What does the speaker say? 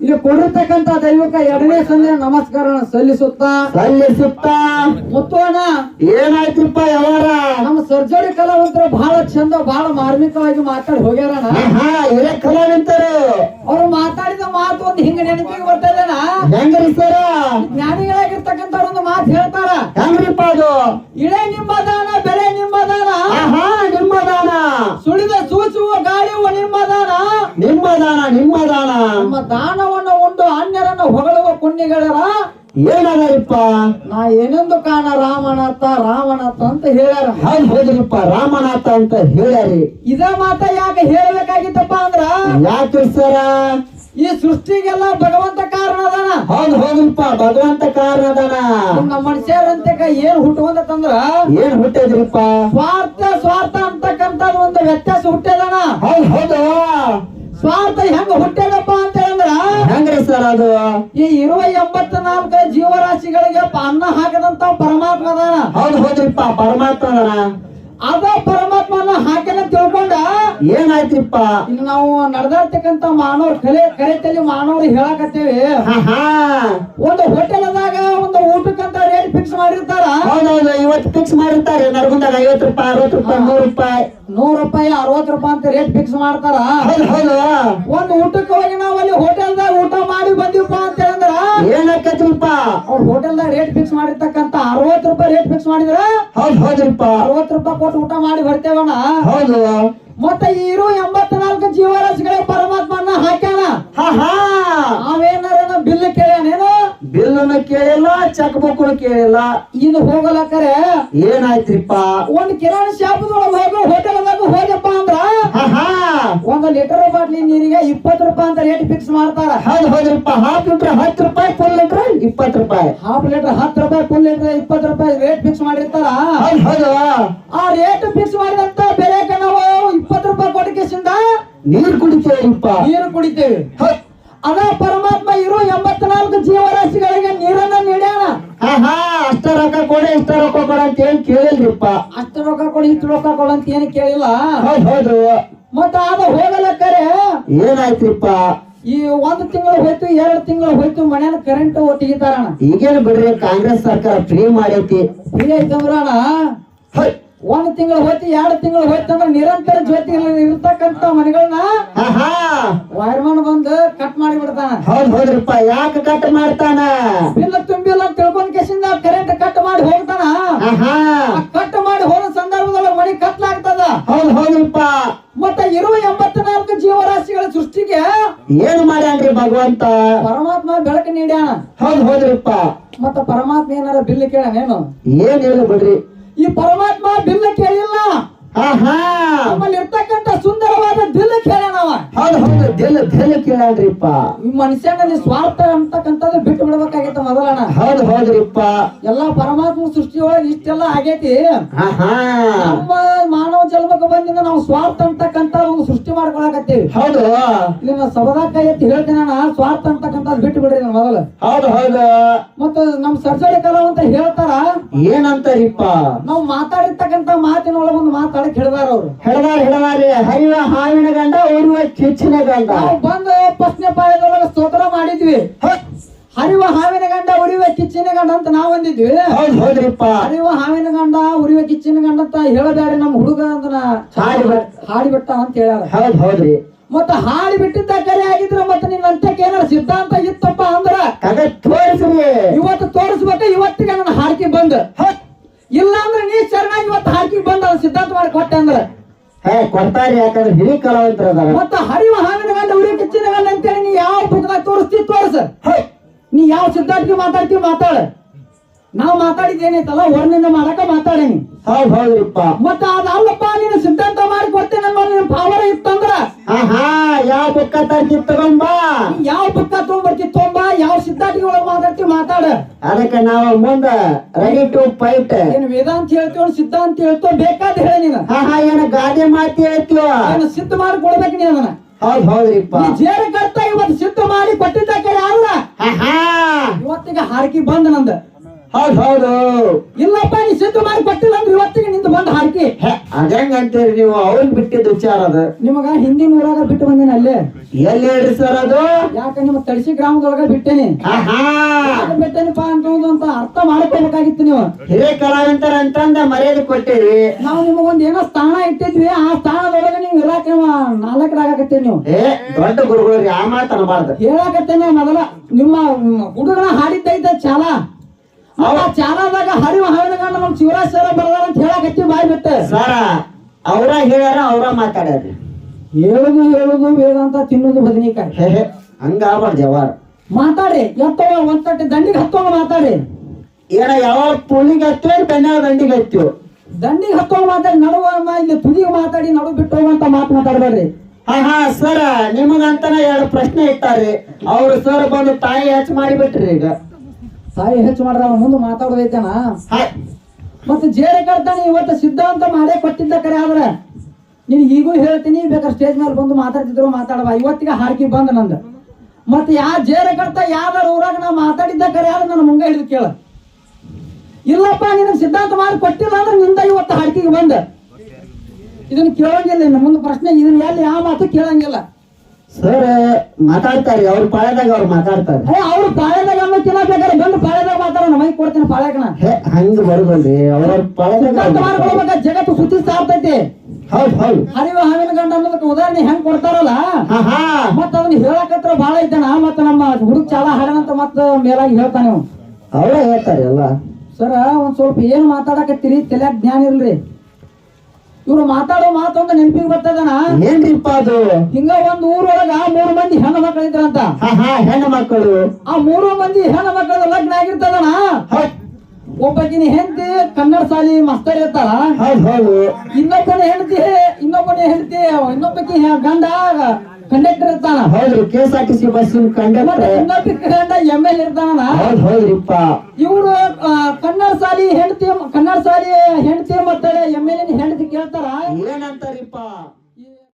ಇಲ್ಲಿ ಕೊಡಿರ್ತಕ್ಕಂತ ದೈವಕ್ಕ ಎರಡನೇ ಸಂದಿನ ನಮಸ್ಕಾರ ಸಲ್ಲಿಸುತ್ತಾ. ಸಲ್ಲಿಸುತ್ತಾ. ಮುತ್ತೋಣ. ಏನಾಯ್ತಪ್ಪ ಯಾವಾರ? ನಮ್ಮ ಸರ್ಜರಿ ಕಲಾವಂತರು ಬಹಳ ಚಂದ ಬಹಳ ಮಾರ್ಮಿಕವಾಗಿ ಮಾತಾಡಿ ಹೋಗ್ಯಾರಣ ಇವರೇ ಕಲಾವಿಂತರು ಅವ್ರು ಮಾತಾಡಿದ ಮಾತು ಒಂದು ಹಿಂಗ ನೆನಪಿಗೆ ಬರ್ತದೇನ? ಹೆಂಗ್ರಿ ಸರ? ಜ್ಞಾನಿಗಳಾಗಿರ್ತಕ್ಕಂತ ಒಂದು ಮಾತು ಹೇಳ್ತಾರ. ಹೆಂಗ್ರಿಪ್ಪ ಅದು? ಇಳೆ ನಿಮ್ಮದಾನ ನಿಮ್ಮದಾನ ನಿಮ್ಮ ದಾನ ನಮ್ಮ ದಾನವನ್ನು ಉಂಡು ಅನ್ಯರನ್ನು ಹೊಗಳುವ ಪುಣ್ಯಗಳರ? ಇಪ್ಪ? ನಾ ಏನೆಂದು ಕಾಣ ರಾಮನಾಥ ರಾಮನಾಥ ಅಂತ ಹೇಳ್ಯಾರ. ಹೌದ್ ಹೌದ್ರಿಪ್ಪ ರಾಮನಾಥ ಅಂತ ಹೇಳ್ಯಾರಿ. ಇದ ಮಾತ ಯಾಕೆ ಹೇಳ್ಬೇಕಾಗಿತ್ತಪ್ಪ ಅಂದ್ರ? ಯಾಕ್ರಿ ಸರ ಈ ಸೃಷ್ಟಿಗೆಲ್ಲ ಭಗವಂತ ಕಾರಣ ಅದಾನ. ಹೌದ್ ಹೌದ್ರಿಪ್ಪ ಭಗವಂತ ಕಾರಣದನ ನಮ್ಮ ಮನುಷ್ಯರಂತೆ ಏನ್ ಹುಟ್ಟುವಂತಂದ್ರ? ಏನ್ ಹುಟ್ಟಿದ್ರಿಪ್ಪ ಸ್ವಾರ್ಥ ಸ್ವಾರ್ಥ ಅಂತಕ್ಕಂತ ಒಂದು ವ್ಯತ್ಯಾಸ ಹುಟ್ಟ್ಯದನ ಹೌದು ಹೌದು. ಸ್ವಾರ್ಥ ಹೆಂಗ ಹುಟ್ಟ್ಯದಪ್ಪ ಅಂತ ಹೇಳಿದ್ರ ಹೆಂಗ್ರಿ ಸರ್ ಅದು? ಈ ಇರುವ ಎಂಬತ್ತ ನಾಲ್ಕು ಜೀವರಾಶಿಗಳಿಗೆ ಅನ್ನ ಹಾಕದಂತ ಪರಮಾತ್ಮ ಅದಾನ. ಹೌದು ಹೌದ್ರಿಪ್ಪ ಪರಮಾತ್ಮನ ಅದ ಪರಮಾತ್ಮನ ಹಾಕಿನ ತಿಳ್ಕೊಂಡ ಏನಾಯ್ತ್ರಿಪ್ಪ ಇನ್ನು ನಾವು ನಡೆದಾಡ್ತಕ್ಕಂತ ಮಾನವ್ರ ಕಲೆ ಕರೆತಲ್ಲಿ ಮಾನವ್ರು ಹೇಳಕತ್ತೇವಿ. ಹಾ ಒಂದು ಹೋಟೆಲ್ದಾಗ ಒಂದು ಊಟಕ್ಕಂತ ರೇಟ್ ಫಿಕ್ಸ್ ಮಾಡಿರ್ತಾರ? ಹೌದೌದು ಇವತ್ತು ಫಿಕ್ಸ್ ಮಾಡಿರ್ತಾರೆ. ನರಗುಂದಾಗ ಐವತ್ತು ರೂಪಾಯಿ ಅರವತ್ತು ರೂಪಾಯಿ ನೂರು ರೂಪಾಯಿ. ನೂರ್ ರೂಪಾಯಿ ಅರವತ್ತು ರೂಪಾಯಿ ಅಂತ ರೇಟ್ ಫಿಕ್ಸ್ ಮಾಡ್ತಾರ? ಹೌದು ಒಂದು ಊಟಕ್ಕೆ ಹೋಗಿ ನಾವು ಅಲ್ಲಿ ಹೋಟೆಲ್ದಾಗ ಊಟ ಮಾಡಿ ಬಂದಿವಪ್ಪ ಅಂತ ಹೇಳಿದ್ರ ಏನಾಕತ್ರಿಪ್ಪ? ಅವ್ರ ಹೋಟೆಲ್ದಾಗ ರೇಟ್ ಫಿಕ್ಸ್ ಮಾಡಿರ್ತಕ್ಕಂತ ಅರವತ್ತು ರೂಪಾಯಿ ರೇಟ್ ಫಿಕ್ಸ್ ಮಾಡಿದ್ರ? ಹೌದು ಹೌದ್ರಿಪ್ಪ. ಅರವತ್ತು ರೂಪಾಯಿ ಕೊಟ್ಟು ಊಟ ಮಾಡಿ ಬರ್ತೇವಣ್ಣ? ಹೌದು. ಮತ್ತೆ ಇರೋ ಎಂಬತ್ನಾಲ್ಕು ಜೀವರಾಶಿಗಳಿಗೆ ಪರಮಾತ್ಮನ ಹಾಕ್ಯಾನ? ನಾವೇನಾರ ಬಿಲ್ ಕೇಳ್ಯಾನೇನು? ಬಿಲ್ಲನ್ನು ಕೇಳಿಲ್ಲ ಚೆಕ್ ಬುಕ್ ಕೇಳಿಲ್ಲ. ಇದು ಹೋಗಲಕ್ಕರೆ ಏನಾಯ್ತ್ರಿಪ್ಪ? ಒಂದ್ ಕಿರಾಣಿ ಶಾಪದೊಳಗೆ ಹೋಗೋ ಹೋಟೆಲ್ದಾಗ ಹೋಗಪ್ಪ ಅಂದ್ರ? ಒಂದ್ ಲೀಟರ್ ಬಾಟ್ಲಿ ನೀರಿಗೆ ಇಪ್ಪತ್ತು ರೂಪಾಯಿ ಅಂತ ರೇಟ್ ಫಿಕ್ಸ್ ಮಾಡ್ತಾರ. ಹೌದು ಹೌದ್ರಪ್ಪ. ಹಾಫ್ ಲೀಟರ್ ಹತ್ತು ರೂಪಾಯಿ ಫುಲ್ ಲೀಟರ್ ಇಪ್ಪತ್ತು ರೂಪಾಯಿ. ಹಾಫ್ ಲೀಟರ್ ಹತ್ತು ರೂಪಾಯಿ ಫುಲ್ ಲೀಟರ್ ಇಪ್ಪತ್ತು ರೂಪಾಯಿ ರೇಟ್ ಫಿಕ್ಸ್ ಮಾಡಿರ್ತಾರ? ಹೌದು ಆ ರೇಟ್ ಫಿಕ್ಸ್ ಮಾಡಿದಂತ ನೀರ್ ಕುಡಿತೇವಪ್ಪ ನೀರು ಕುಡಿತೇವೆ. ಅದ ಪರಮಾತ್ಮ ಇರೋ ಎಂಬತ್ನಾಲ್ಕು ಜೀವರಾಶಿಗಳಿಗೆ ನೀರನ್ನ ನೀಡ್ಯಾನ. ಹಾ ಹಾ ಅಷ್ಟ ರೊಕ್ಕ ಕೊಡಿ ಇಷ್ಟ ರೊಕ್ಕ ಕೊಡ ಅಂತ ಹೇಳಿ ಕೇಳಿಲ್ರಿಪ್ಪ. ಅಷ್ಟ ರೊಕ್ಕ ಕೊಡಿ ಇಷ್ಟು ರೊಕ್ಕ ಕೊಡು ಅಂತ ಏನು ಕೇಳಿಲ್ಲ. ಹೌದ್ ಹೌದು. ಮತ್ತ ಅದ ಹೋಗಲಕ್ಕರೆ ಏನಾಯ್ತಿಪ್ಪ ಈ ಒಂದು ತಿಂಗಳು ಹೋಯ್ತು ಎರಡು ತಿಂಗಳು ಹೋಯ್ತು ಮನೆಯ ಕರೆಂಟ್ ತೆಗಿತಾರಣ ಈಗೇನು ಬಿಡ್ರಿ ಕಾಂಗ್ರೆಸ್ ಸರ್ಕಾರ ಫ್ರೀ ಮಾಡೈತಿ. ಫ್ರೀ ಐತಂದ್ರಣ. ಒಂದ್ ತಿಂಗಳು ಹೋಯ್ತು ಎರಡು ತಿಂಗಳು ಹೋಯ್ತು ಅಂದ್ರೆ ನಿರಂತರ ಜ್ಯೋತಿ ಇರ್ತಕ್ಕಂತ ಮನೆಗಳನ್ನ ವೈರ್ಮನ್ ಬಂದು ಕಟ್ ಮಾಡಿ ಬಿಡ್ತಾನ ಹೌದ್ ಹೌದ್ರಿಪ್ಪ ಯಾಕೆ ಕಟ್ ಮಾಡ್ತಾನ? ಬಿಲ್ ತುಂಬಿಲ್ಲ ತಿಳ್ಕೊಂಡ್ ಕೇಸಿಂದ ಕರೆಂಟ್ ಕಟ್ ಮಾಡಿ ಹೋಗ್ತಾನ. ಕಟ್ ಮಾಡಿ ಹೋದ ಸಂದರ್ಭದೊಳಗೆ ಮನಿ ಕತ್ಲಾಗ್ತದ. ಹೌದ್ ಹೌದ್ರಿಪ್ಪ. ಮತ್ತೆ ಇರುವ ಎಂಬತ್ನಾಲ್ಕು ಜೀವರಾಶಿಗಳ ಸೃಷ್ಟಿಗೆ ಏನು ಮಾಡ್ಯಾನ್ರಿ ಭಗವಂತ? ಪರಮಾತ್ಮ ಬೆಳಕು ನೀಡ್ಯಾನ. ಹೌದ್ ಹೌದ್ರಿಪ್ಪ. ಮತ್ತ ಪರಮಾತ್ಮ ಏನಾರ ಬಿಲ್ ಕೇಳನೇನು ಏನ್ ಹೇಳು ಬಿಡ್ರಿ? ಈ ಪರಮಾತ್ಮ ಬಿಲ್ಲ ಕೇಳಿಲ್ಲ. ನಮ್ಮಲ್ಲಿ ಇರ್ತಕ್ಕಂತ ಸುಂದರವಾದ ಬಿಲ್ ಕೇಳ್ಯಾನವ ಹೌದು ಹೌದು ದಿಲ್ ದಿಲ್ ಕೇಳಣ್ರಿಪ್ಪ ಈ ಮನುಷ್ಯನಲ್ಲಿ ಸ್ವಾರ್ಥ ಅಂತಕ್ಕಂಥದ್ದು ಬಿಟ್ಟು ಬಿಡ್ಬೇಕಾಗೈತೆ ಮೊದಲಣ ಹೌದು ಹೌದ್ರಿಪ್ಪ. ಎಲ್ಲಾ ಪರಮಾತ್ಮ ಸೃಷ್ಟಿಯೊಳಗೆ ಇಷ್ಟೆಲ್ಲ ಆಗೈತಿ. ನಮ್ಮ ಮಾನವ ಜನ್ಮಕ್ಕೆ ಬಂದಿಂದ ನಾವು ಸ್ವಾರ್ಥ ಅಂತಕ್ಕಂಥ ಒಂದು ಸೃಷ್ಟಿ ಮಾಡ್ಕೊಳಕತ್ತೀವಿ. ಹೌದು. ನಿಮ್ಮ ಸಬದಾ ಕೈ ಎತ್ತಿ ಹೇಳ್ತೀನಿ ನಾನು ಸ್ವಾರ್ಥ ಅಂತಕ್ಕಂಥದ್ದು ಬಿಟ್ಟು ಬಿಡ್ರಿ ನಾನು ಮೊದಲು. ಹೌದು ಹೌದು. ಮತ್ತು ನಮ್ ಸರ್ಜರಿ ಕಲಾವಂತ ಹೇಳ್ತಾರ? ಏನಂತಾರಿಪ್ಪ ನಾವು ಮಾತಾಡಿರ್ತಕ್ಕಂಥ ಮಾತಿನೊಳಗೆ ಒಂದು ಮಾತಾಡಕ್ ಹಿಡ್ದಾರ ಅವ್ರು. ಹಿಡದಾರ ಹಿಡದಾರಿ ಹೈವ ಹಾವಿನ ಗಂಡ ಉರುವ ಚೆಚ್ಚಿನ ಗಂಡ. ನಾವು ಬಂದು ಪ್ರಶ್ನೆ ಪಾಯದೊಳಗೆ ಸ್ತೋತ್ರ ಮಾಡಿದ್ವಿ. ಹರಿವ ಹಾವಿನ ಗಂಡ ಉರಿವ ಕಿಚ್ಚಿನ ಗಂಡ ಅಂತ ನಾವ್ ಬಂದಿದ್ವಿ ಹೌದ್ರಿಪ್ಪ ಹರಿವ ಹಾವಿನ ಗಂಡ ಉರಿವ ಕಿಚ್ಚಿನ ಗಂಡ ಅಂತ ಹೇಳಬೇಡ ನಮ್ಮ ಹುಡುಗ ಬಿಟ್- ಹಾಡಿಬಿಟ್ಟ ಅಂತ ಹೇಳ್ಯಾರ ಹೌದ್ ಹೌದ್ರಿ ಮತ್ತ ಹಾಡಿ ಬಿಟ್ಟಿದ್ದ ಕರೆ ಆಗಿದ್ರ ಮತ್ತೆ ನಿನ್ನ ಅಂತಕ್ಕೆ ಏನಾರ ಸಿದ್ಧಾಂತ ಇತ್ತಪ್ಪ ಅಂದ್ರ ತೋರಿಸ್ರಿ. ಇವತ್ತು ತೋರಿಸ್ಬೇಕ ಇವತ್ತಿಗೆ ನನ್ನ ಹಾಡ್ಕಿ ಬಂದ್. ಇಲ್ಲ ಅಂದ್ರೆ ನೀ ಶರಣಾಗಿ ಇವತ್ತು ಹಾಕಿ ಬಂದ ಅದ್ ಸಿದ್ಧಾಂತ ಮಾಡಿ ಕೊಟ್ಟೆ ಅಂದ್ರ. ಹೇ ಕೊಡ್ತಾರಿ ಯಾಕಂದ್ರೆ ಹಿರಿ ಕಲಾವಂತರ ಮತ್ತ ಹರಿವ ಹಾವಿನ ಗಂಡ ಉರಿ ಕಿಚ್ಚಿನ ಗಂಡ ಅಂತೇಳಿ ನೀ ಯಾವ ಪುಟದಾಗ ತೋರಿಸ್ತಿ ತೋರಿಸ್. ಯಾವ ಸಿದ್ಧಾರ್ಥಿ ಮಾತಾಡ್ತೀವಿ ಮಾತಾಡ ನಾವು ಮಾತಾಡಿದ್ದೇನೈತಲ್ಲ ಹೊರನಿಂದ ಮಾಡಕ ಮಾತಾಡೇನಿ. ಹೌದ್ ಹೌದ್ರಿಪ್ಪ ಮತ್ತ ಅದಲ್ಲಪ್ಪ ನೀನು ಸಿದ್ಧಾಂತ ಮಾಡಿ ಕೊಡ್ತೇನೆ ಅನ್ನೋ ನಿನ್ ಪಾವರ ಇತ್ತಂದ್ರ ಆಹಾ ಯಾವ ಬುಕ್ಕ ತರ್ಕಿ ತಗೊಂಬ? ಯಾವ ಬುಕ್ಕ ತಗೊಂಡ್ಬರ್ತಿ ತೊಂಬ ಯಾವ ಸಿದ್ಧಾಂತಿಗೆ ಒಳಗ್ ಮಾತಾಡ್ತಿ ಮಾತಾಡ. ಅದಕ್ಕೆ ನಾವು ಮುಂದ ರೆಡಿ ಟು ಫೈಟ್ ಏನ್ ವೇದಾಂತ ಹೇಳ್ತೀವ ಸಿದ್ಧಾಂತ ಹೇಳ್ತೋ ಬೇಕಾದ ಹೇಳ ನೀನು. ಹಾ ಹಾ ಏನ ಗಾದೆ ಮಾತಿ ಹೇಳ್ತೀವ ಏನು ಸಿದ್ಧ ಮಾಡಿ ಕೊಡ್ಬೇಕು ನೀ ಅದನ್ನ. ಹೌದ್ ಹೌದ್ರಿಪ್ಪ ಜೇರ ಕರ್ತ ಇವತ್ತು ಸಿದ್ಧ ಮಾಡಿ ಕೊಟ್ಟಿದ್ದ ಕಡೆ ಆದ್ರ ಹಾ ಹಾ ಇವತ್ತಿಗೆ ಹಾರ್ಕಿ ಬಂದ್ ನಂದ. ಹೌದ್ ಹೌದು. ಇಲ್ಲಪ್ಪ ನೀ ಸಿದ್ಧ ಮಾಡಿ ಕೊಟ್ಟಿಲ್ಲ ಅಂದ್ರೆ ಇವತ್ತಿಗೆ ನಿಂದ ಬಂದ್ ಹಾರ್ಕಿ. ಅದಂಗ ಅಂತೇಳಿ ನೀವು? ಅವನ್ ಬಿಟ್ಟಿದ್ದ ವಿಚಾರ ಅದ. ನಿಮಗ ಹಿಂದಿನ ಊರಾಗ ಬಿಟ್ಟು ಬಂದೇನೆ ಅಲ್ಲೇ? ಎಲ್ಲಿ ಹೇಳ್ರಿ ಸರ್ ಅದು? ಯಾಕ ನಿಮ್ಮ ತಳಸಿ ಗ್ರಾಮದೊಳಗ ಬಿಟ್ಟೇನಿ? ಬಿಟ್ಟೇನಿಪ್ಪ ಅಂತ ಅಂತ ಅರ್ಥ ಮಾಡ್ಕೋಬೇಕಾಗಿತ್ತು ನೀವು. ಹಿರೇ ಕಲಾವಂತರ ಅಂತಂದ ಮರ್ಯಾದೆ ಕೊಟ್ಟಿರಿ. ನಾವು ನಿಮಗೊಂದ್ ಏನೋ ಸ್ಥಾನ ಇಟ್ಟಿದ್ವಿ ಆ ಸ್ಥಾನದೊಳಗೆ ನೀವು ಇರಾಕ ನಾಲ್ಕರಾಗತ್ತೀರಿ ನೀವು. ಏ ದೊಡ್ಡ ಗುರುಗಳಿಗೆ ಆ ಮಾತನಬಾರ್ದು ಹೇಳಕತ್ತೇನೆ ಮೊದಲ. ನಿಮ್ಮ ಹುಡುಗನ ಹಾಡಿದ್ದೈತ ಚಾಲ? ಅವ ಚಾಲದಾಗ ಹರಿವ ಹರಿಗಂಡ ನಮ್ ಶಿವರಾಜ್ ಸರ್ ಬರ್ದಾರ ಅಂತ ಹೇಳಕತ್ತಿ ಬಾಯ್ ಬಿಟ್ಟ. ಸರ ಅವ್ರ ಹೇಳ್ಯಾರ ಅವ್ರ ಮಾತಾಡ್ಯಾರ. ಹೇಳುದು ಹೇಳುದು ವೇದಾಂತ ತಿನ್ನುದು ಬದನಿಕಾಯಿ. ಹಂಗ ಜವಾರ್. ಮಾತಾಡಿ ಎತ್ತವ ಒಂದ್ ತಟ್ಟೆ ದಂಡಿಗೆ ಹತ್ತೋಗ ಮಾತಾಡಿ. ಏನ ಯಾವ ಪುಳಿಗೆ ಹತ್ತೇವ್ ಬೆನ್ನ ದಂಡಿಗೆ ಹತ್ತಿವ್ ದಂಡಿಗೆ ಹತ್ತೋ ಮಾತಾಡಿ ನಡುವ ಇಲ್ಲಿ ತುದಿಗೆ ಮಾತಾಡಿ ನಡು ಬಿಟ್ಟು ಅಂತ ಮಾತು ಮಾತಾಡಬೇಡ್ರಿ. ಹಾ ಸರ್ ನಿಮಗಂತನ ಎರಡು ಪ್ರಶ್ನೆ ಇಟ್ಟಾರಿ. ಅವ್ರು ಸರ್ ಬಂದು ತಾಯಿ ಹೆಚ್ಚು ಮಾಡಿಬಿಟ್ರಿ ಈಗ. ತಾಯಿ ಹೆಚ್ಚು ಮಾಡ್ರ ಅವ್ನ ಮುಂದೆ ಮಾತಾಡೋದೈತನಾ ಮತ್ತೆ ಜೇರೆ ಕರ್ತಾನೆ ಇವತ್ತು ಸಿದ್ಧಾಂತ ಮಾಡೇ ಕೊಟ್ಟಿದ್ದ ಕರೆ ಆದ್ರೆ? ನೀನು ಈಗೂ ಹೇಳ್ತೀನಿ ಬೇಕಾದ್ರೆ ಸ್ಟೇಜ್ ಮೇಲೆ ಬಂದು ಮಾತಾಡ್ತಿದ್ರು ಮಾತಾಡವ. ಇವತ್ತಿಗೆ ಹಾರ್ಕಿ ಬಂದ ನಂದು. ಮತ್ತೆ ಯಾ ಜೇರೆ ಕರ್ತ ಯಾವ್ದಾರ ಊರಾಗ ನಾ ಮಾತಾಡಿದ್ದ ಕರೆ ಆದ್ರೆ ನನ್ನ ಮುಂಗ ಹಿಡಿದು ಕೇಳ. ಇಲ್ಲಪ್ಪ ನಿನಗೆ ಸಿದ್ಧಾಂತ ಮಾಡಿ ಕೊಟ್ಟಿಲ್ಲ ಅಂದ್ರೆ ನಿಂದ ಇವತ್ತು ಹಾರ್ಕಿಗೆ ಬಂದ. ಇದನ್ನ ಕೇಳಂಗಿಲ್ಲ ಇನ್ನು ಮುಂದೆ ಪ್ರಶ್ನೆ ಇದನ್ನ ಎಲ್ಲಿ ಯಾವ ಮಾತು ಕೇಳಂಗಿಲ್ಲ. ಸರ್ ಮಾತಾಡ್ತಾರೆ ಅವ್ರ ಪಾಳ್ಯದಾಗ ಅವ್ರು ಮಾತಾಡ್ತಾರೆ. ಏ ಅವ್ರು ಪಾಳ್ಯದಾಗ ಅಮ್ಮ ಕೇಳಬೇಕಾದ್ರೆ ಬಂದು ಪಾಳ್ಯದಾಗ ಮಾತಾಡೋಣ ಮೈ ಕೊಡ್ತೀನಿ ಪಾಳ್ಯಕನ. ಹೇ ಹಂಗ ಬರುದಲ್ರಿ ಅವ್ರ ಪಾಳ್ಯದಾಗ ಜಗತ್ತು ಸುತ್ತಿ ಸಾರ್ತೈತಿ. ಹೌದ್ ಹೌದು. ಅರಿವ ಹಾವಿನ ಗಂಡ ಅನ್ನೋದಕ್ಕೆ ಉದಾಹರಣೆ ಹೆಂಗ್ ಕೊಡ್ತಾರಲ್ಲ? ಹಾ ಹಾ. ಮತ್ತ ಅದನ್ನ ಹೇಳಕತ್ರ ಬಾಳ ಇದ್ದಾನ. ಮತ್ತ ನಮ್ಮ ಹುಡುಗ ಚಾಲ ಹಾಡನಂತ ಮತ್ತ ಮೇಲಾಗಿ ಹೇಳ್ತಾನೆ ಅವ ಅವ್ರ ಹೇಳ್ತಾರೆ ಎಲ್ಲ. ಸರ್ ಒಂದ್ ಸ್ವಲ್ಪ ಏನ್ ಮಾತಾಡಕತ್ತೀರಿ? ತಲೆ ಜ್ಞಾನ ಇಲ್ರಿ. ಇವ್ರು ಮಾತಾಡೋ ಮಾತೊಂದು ನೆನಪಿಗೆ ಬರ್ತದನ ಏನ್ರಿಪ್ಪ ಅದು? ಹಿಂಗ ಒಂದ್ ಊರೊಳಗ ಮೂರು ಮಂದಿ ಹೆಣ್ಣು ಮಕ್ಕಳು ಇದ್ರಂತ. ಹಾ ಹಾ ಹೆಣ್ಣು ಮಕ್ಕಳು. ಆ ಮೂರು ಮಂದಿ ಹೆಣ್ಣು ಮಕ್ಕಳ ಲಗ್ನ ಆಗಿರ್ತದಣ ಒಬ್ಬಕಿನ ಹೆಂಡತಿ ಕನ್ನಡ ಶಾಲಿ ಮಾಸ್ತರ್ ಇರ್ತಾರ ಇನ್ನೊಬ್ಬನ ಹೆಂಡತಿ ಇನ್ನೊಬ್ಬನ ಹೆಂಡತಿ ಇನ್ನೊಬ್ಬಕಿ ಗಂಡ ಕಂಡಕ್ಟರ್ ಇರ್ತಾನ. ಹೌದ್ರಿ K S R T C bus conductor ಇನ್ನೊಬ್ಬ ಎಲ್ ಇರ್ತಾನ ಹೌದ್ ಹೌದ್ರಿಪ್ಪ. ಇವರು ಕನ್ನಡ ಸಾಲಿ ಹೆಂಡತಿ ಕನ್ನಡ ಸಾಲಿ ಹೆಂಡತಿ ಮತ್ತೆ ಎಂ ಎಲ್ ಹೆಂಡತಿ ಕೇಳ್ತಾರ? ಏನಂತಾರಿಪ್ಪ